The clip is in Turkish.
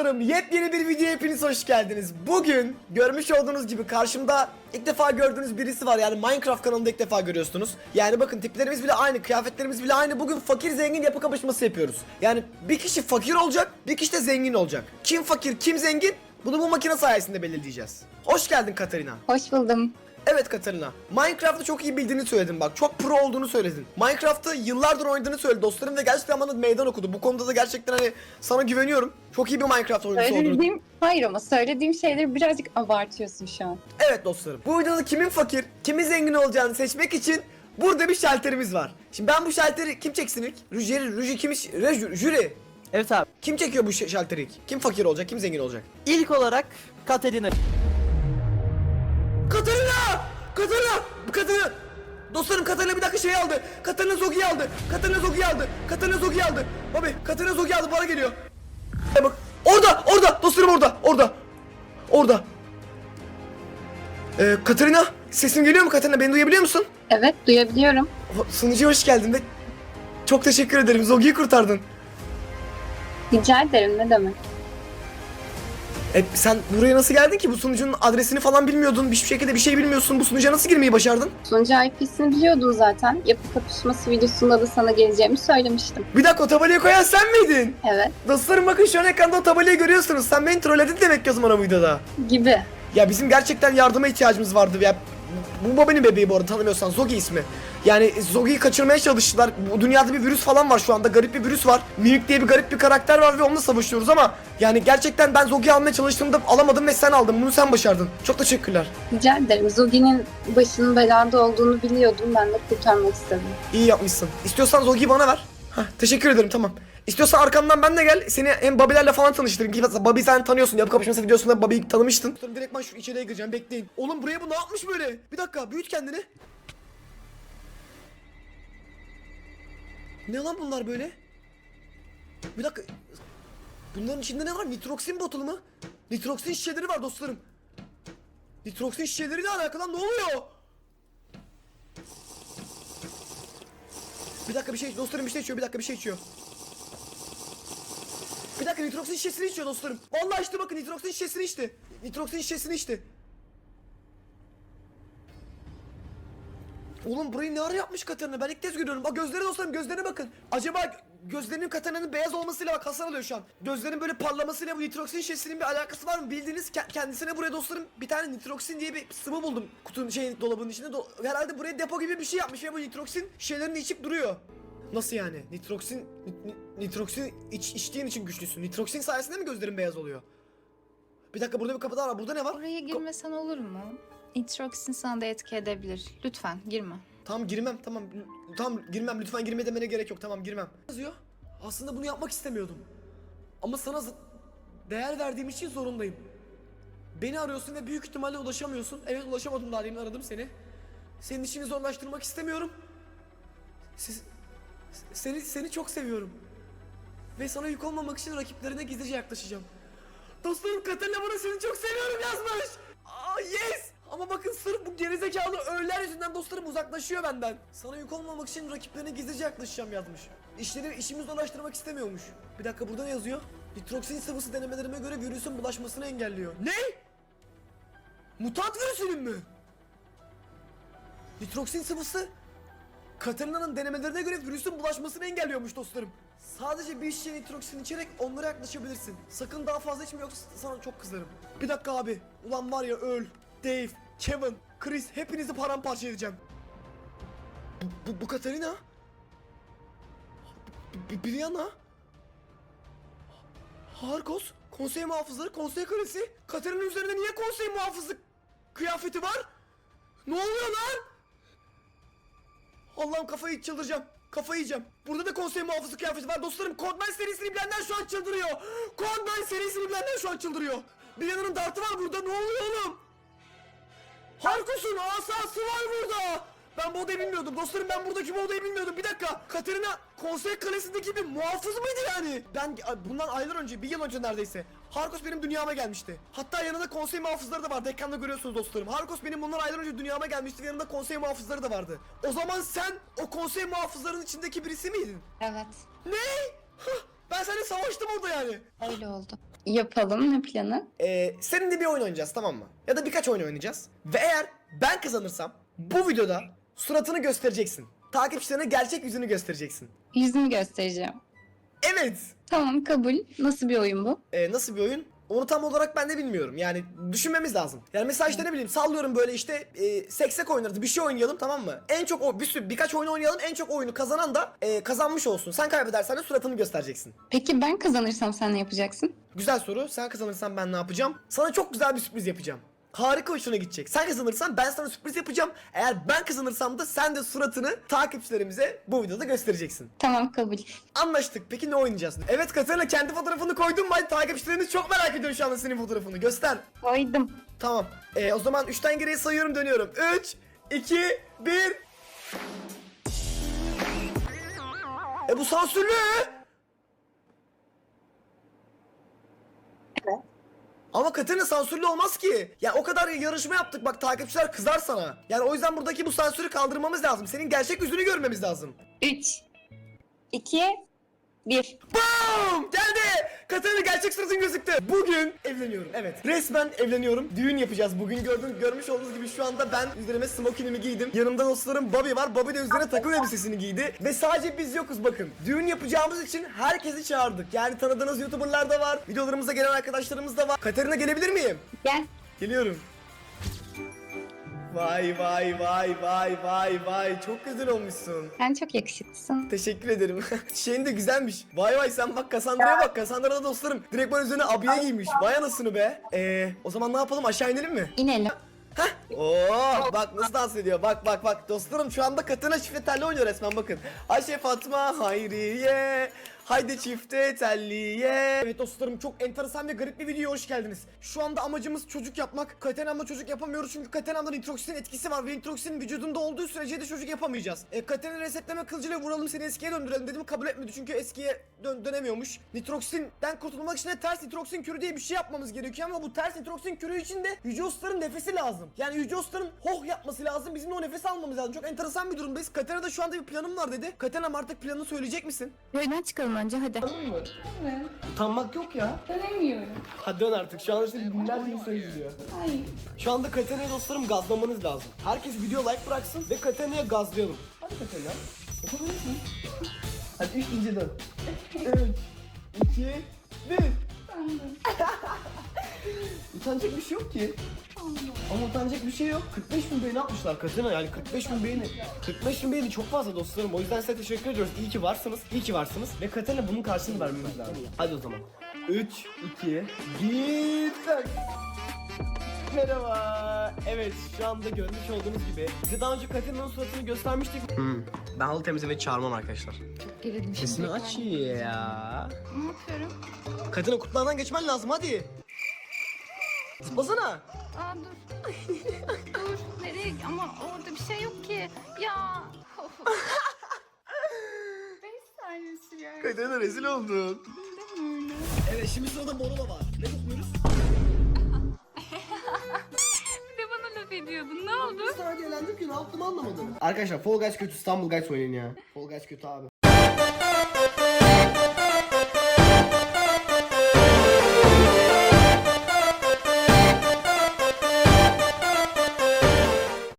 dostlarım yepyeni bir videoya hepiniz hoş geldiniz. Bugün görmüş olduğunuz gibi karşımda ilk defa gördüğünüz birisi var. Yani Minecraft kanalında ilk defa görüyorsunuz. Yani bakın tiplerimiz bile aynı, kıyafetlerimiz bile aynı. Bugün fakir zengin yapı kapışması yapıyoruz. Yani bir kişi fakir olacak, bir kişi de zengin olacak. Kim fakir, kim zengin? Bunu bu makine sayesinde belirleyeceğiz. Hoş geldin Katarina. Hoş buldum. Evet Katarina. Minecraft'ı çok iyi bildiğini söyledin bak. Çok pro olduğunu söyledin. Minecraft'ı yıllardır oynadığını söyledi dostlarım ve gerçekten bana meydan okudu. Bu konuda da gerçekten hani sana güveniyorum. Çok iyi bir Minecraft oyuncusu olduğunu. Söylediğim, hayır ama söylediğim şeyleri birazcık abartıyorsun şu an. Evet dostlarım. Bu videoda kimin fakir, kimin zengin olacağını seçmek için burada bir şalterimiz var. Şimdi ben bu şalteri kim çeksin ilk? Rüjeri, Rüji kim Rejü- jüri. Evet abi. Kim çekiyor bu ş- şalteri ilk? Kim fakir olacak, kim zengin olacak? İlk olarak Katerina. Katarina! Katarina! Dostlarım Katarina bir dakika şey aldı. Katarina Zogi'yi aldı. Katarina Zogi'yi aldı. Katarina Zogi'yi aldı. Babi Katarina Zogi'yi aldı bana geliyor. Bak orada orada dostlarım orada orada. Orada. Ee, Katarina sesim geliyor mu Katarina beni duyabiliyor musun? Evet duyabiliyorum. Ho- Sunucuya hoş geldin ve çok teşekkür ederim. Zogi'yi kurtardın. Rica ederim ne demek. E, sen buraya nasıl geldin ki? Bu sunucunun adresini falan bilmiyordun. Hiçbir şekilde bir şey bilmiyorsun. Bu sunucuya nasıl girmeyi başardın? Sunucu IP'sini biliyordun zaten. Yapı kapışması videosunda da sana geleceğimi söylemiştim. Bir dakika o tabelayı koyan sen miydin? Evet Dostlarım bakın şu an ekranda o tabelayı görüyorsunuz. Sen beni trolledin demek ki o zaman o videoda. gibi. Ya bizim gerçekten yardıma ihtiyacımız vardı. Ya bu babanın bebeği bu arada tanımıyorsan Zogi ismi. Yani Zogi'yi kaçırmaya çalıştılar. Bu dünyada bir virüs falan var şu anda. Garip bir virüs var. Mimik diye bir garip bir karakter var ve onunla savaşıyoruz ama yani gerçekten ben Zogi'yi almaya çalıştığımda alamadım ve sen aldın. Bunu sen başardın. Çok teşekkürler. Rica ederim. Zogi'nin başının belada olduğunu biliyordum. Ben de kurtarmak istedim. İyi yapmışsın. İstiyorsan Zogi'yi bana ver. Hah, teşekkür ederim tamam. İstiyorsan arkamdan ben de gel. Seni hem Babilerle falan tanıştırayım. Ki Babi sen tanıyorsun. Yapı kapışması videosunda Babi'yi tanımıştın. Direkt ben şu içeriye gireceğim. Bekleyin. Oğlum buraya bu ne yapmış böyle? Bir dakika büyüt kendini. Ne lan bunlar böyle? Bir dakika. Bunların içinde ne var? Nitroksin botulu mu? Nitroksin şişeleri var dostlarım. Nitroksin şişeleriyle alakalı ne oluyor? Bir dakika bir şey dostlarım bir şey içiyor bir dakika bir şey içiyor. Bir dakika nitroksin şişesini içiyor dostlarım. Vallahi işte bakın nitroksin şişesini içti. Nitroksin şişesini içti. Oğlum burayı ne ara yapmış Katarina? Ben ilk kez görüyorum. Bak gözleri dostlarım gözlerine bakın. Acaba gözlerinin Katarina'nın beyaz olmasıyla bak hasar alıyor şu an. Gözlerinin böyle parlamasıyla bu nitroksin şişesinin bir alakası var mı? Bildiğiniz ke- kendisine buraya dostlarım bir tane nitroksin diye bir sıvı buldum. Kutunun şeyin dolabının içinde. Do- herhalde buraya depo gibi bir şey yapmış ve bu nitroksin şişelerini içip duruyor. Nasıl yani? Nitroksin ni- ni- nitroksin iç, içtiğin için güçlüsün. Nitroksin sayesinde mi gözlerin beyaz oluyor? Bir dakika burada bir kapı daha var. Burada ne var? Oraya Ko- girmesen olur mu? Nitroksin sana da etki edebilir. Lütfen girme. Tamam girmem tamam. Tamam girmem lütfen girme demene gerek yok tamam girmem. Yazıyor. Aslında bunu yapmak istemiyordum. Ama sana değer verdiğim için zorundayım. Beni arıyorsun ve büyük ihtimalle ulaşamıyorsun. Evet ulaşamadım daha demin aradım seni. Senin işini zorlaştırmak istemiyorum. Siz, seni seni çok seviyorum. Ve sana yük olmamak için rakiplerine gizlice yaklaşacağım. Dostlarım Katarina bana seni çok seviyorum yazmış. Aa yes. Ama bakın sırf bu gerizekalı öğeler yüzünden dostlarım uzaklaşıyor benden. Sana yük olmamak için rakiplerine gizlice yaklaşacağım yazmış. İşleri işimi zorlaştırmak istemiyormuş. Bir dakika burada ne yazıyor? Nitroksin sıvısı denemelerime göre virüsün bulaşmasını engelliyor. Ne? Mutant virüsünün mü? Nitroksin sıvısı Katarina'nın denemelerine göre virüsün bulaşmasını engelliyormuş dostlarım. Sadece bir şişe nitroksin içerek onlara yaklaşabilirsin. Sakın daha fazla içme yoksa sana çok kızarım. Bir dakika abi. Ulan var ya öl. Dave, Kevin, Chris hepinizi paramparça edeceğim. Bu, bu, bu Katarina? B- Brianna? Harkos? Konsey muhafızları, konsey kalesi. Katarina'nın üzerinde niye konsey muhafızlık kıyafeti var? Ne oluyor lan? Allah'ım kafayı çıldıracağım. Kafayı yiyeceğim. Burada da konsey muhafızı kıyafeti var dostlarım. Code serisini bilenler şu an çıldırıyor. Code serisini bilenler şu an çıldırıyor. Bir yanının dartı var burada. Ne oluyor oğlum? Harkus'un asası var burada. Ben bu odayı bilmiyordum. Dostlarım ben buradaki bu odayı bilmiyordum. Bir dakika. Katerina konsey kalesindeki bir muhafız mıydı yani? Ben bundan aylar önce, bir yıl önce neredeyse. Harkos benim dünyama gelmişti. Hatta yanında konsey muhafızları da vardı. Ekranda görüyorsunuz dostlarım. Harkos benim bundan aylar önce dünyama gelmişti yanında konsey muhafızları da vardı. O zaman sen o konsey muhafızlarının içindeki birisi miydin? Evet. Ne? Hah, ben seninle savaştım orada yani. Öyle oldu. Yapalım ne planı? Ee, seninle bir oyun oynayacağız tamam mı? Ya da birkaç oyun oynayacağız. Ve eğer ben kazanırsam bu videoda suratını göstereceksin. Takipçilerine gerçek yüzünü göstereceksin. Yüzümü göstereceğim. Evet. Tamam kabul. Nasıl bir oyun bu? Ee, nasıl bir oyun? Onu tam olarak ben de bilmiyorum. Yani düşünmemiz lazım. Yani mesela işte ne bileyim sallıyorum böyle işte e, seksek oynarız bir şey oynayalım tamam mı? En çok o bir sürü birkaç oyun oynayalım en çok oyunu kazanan da e, kazanmış olsun. Sen kaybedersen de suratını göstereceksin. Peki ben kazanırsam sen ne yapacaksın? Güzel soru. Sen kazanırsan ben ne yapacağım? Sana çok güzel bir sürpriz yapacağım. Harika hoşuna gidecek. Sen kazanırsan ben sana sürpriz yapacağım. Eğer ben kazanırsam da sen de suratını takipçilerimize bu videoda göstereceksin. Tamam kabul. Anlaştık. Peki ne oynayacağız? Evet Katerina kendi fotoğrafını koydun mu? Hadi takipçilerimiz çok merak ediyor şu anda senin fotoğrafını. Göster. Koydum. Tamam. Ee, o zaman 3'ten geriye sayıyorum dönüyorum. 3, 2, 1. E bu sansürlü. Ama Katerina sansürlü olmaz ki. Ya o kadar yarışma yaptık bak takipçiler kızar sana. Yani o yüzden buradaki bu sansürü kaldırmamız lazım. Senin gerçek yüzünü görmemiz lazım. 3 2 1 Boom! Geldi! Katerina gerçek suratın gözüktü. Bugün evleniyorum. Evet. Resmen evleniyorum. Düğün yapacağız bugün. Gördün, görmüş olduğunuz gibi şu anda ben üzerime smokinimi giydim. Yanımda dostlarım Bobby var. Bobby de üzerine takım elbisesini giydi. Ve sadece biz yokuz bakın. Düğün yapacağımız için herkesi çağırdık. Yani tanıdığınız YouTuber'lar da var. Videolarımıza gelen arkadaşlarımız da var. Katerina gelebilir miyim? Gel. Geliyorum. Vay vay vay vay vay vay çok güzel olmuşsun. Sen çok yakışıklısın. Teşekkür ederim. Şeyin de güzelmiş. Vay vay sen bak Cassandra'ya bak. Cassandra da dostlarım. Direkt bana üzerine abiye giymiş. Vay anasını be. Eee o zaman ne yapalım aşağı inelim mi? İnelim. Heh. Oo bak nasıl dans ediyor. Bak bak bak dostlarım şu anda Katerina çifte telli oynuyor resmen bakın. Ayşe Fatma Hayriye. Haydi çifte telliye. Evet dostlarım çok enteresan ve garip bir videoya hoş geldiniz. Şu anda amacımız çocuk yapmak. Katenam'la çocuk yapamıyoruz çünkü Katenam'da nitroksin etkisi var ve nitroksin vücudunda olduğu sürece de çocuk yapamayacağız. E, Katena'yı resetleme kılıcıyla vuralım seni eskiye döndürelim dedim kabul etmedi çünkü eskiye dön dönemiyormuş. Nitroksinden kurtulmak için de ters nitroksin kürü diye bir şey yapmamız gerekiyor ama bu ters nitroksin kürü için de Yüce Usta'nın nefesi lazım. Yani Yüce Usta'nın hoh yapması lazım. Bizim de o nefesi almamız lazım. Çok enteresan bir durumdayız. Katena'da şu anda bir planım var dedi. Katena'm artık planını söyleyecek misin? Köyden çıkalım önce hadi. Utanmak yok ya. Dönemiyorum. Hadi dön artık. Şu anda işte binlerce insan izliyor. Hayır. Şu anda Katena'ya dostlarım gazlamanız lazım. Herkes video like bıraksın ve Katena'ya gazlayalım. Hadi Katena. Yapabilirsin. Hadi üç deyince dön. Üç, iki, bir. Utanacak bir şey yok ki. Ama utanacak bir şey yok. 45 bin beğeni atmışlar Katena yani 45 bin beğeni. 45 bin beğeni çok fazla dostlarım. O yüzden size teşekkür ediyoruz. İyi ki varsınız. İyi ki varsınız. Ve Katena bunun karşılığını vermemiz lazım. Hadi o zaman. 3, 2, 1, tak. Merhaba. Evet şu anda görmüş olduğunuz gibi size daha önce Katina'nın suratını göstermiştik. Ben halı temizleme çağırmam arkadaşlar. Gerildim Sesini aç ya. Ne yapıyorum? Katina kutulardan geçmen lazım hadi. Zıplasana. Aa dur. dur. Nereye? Ama orada bir şey yok ki. Ya. Beş saniye sürüyor. Katina rezil oldun. Evet şimdi sırada Morola var. Ne kokmuyoruz? Bir de bana laf ediyordun. Ne oldu? Bir saniye eğlendim ki ne yaptım anlamadım. Arkadaşlar Fall Guys kötü İstanbul Guys oynayın ya. Fall Guys kötü abi.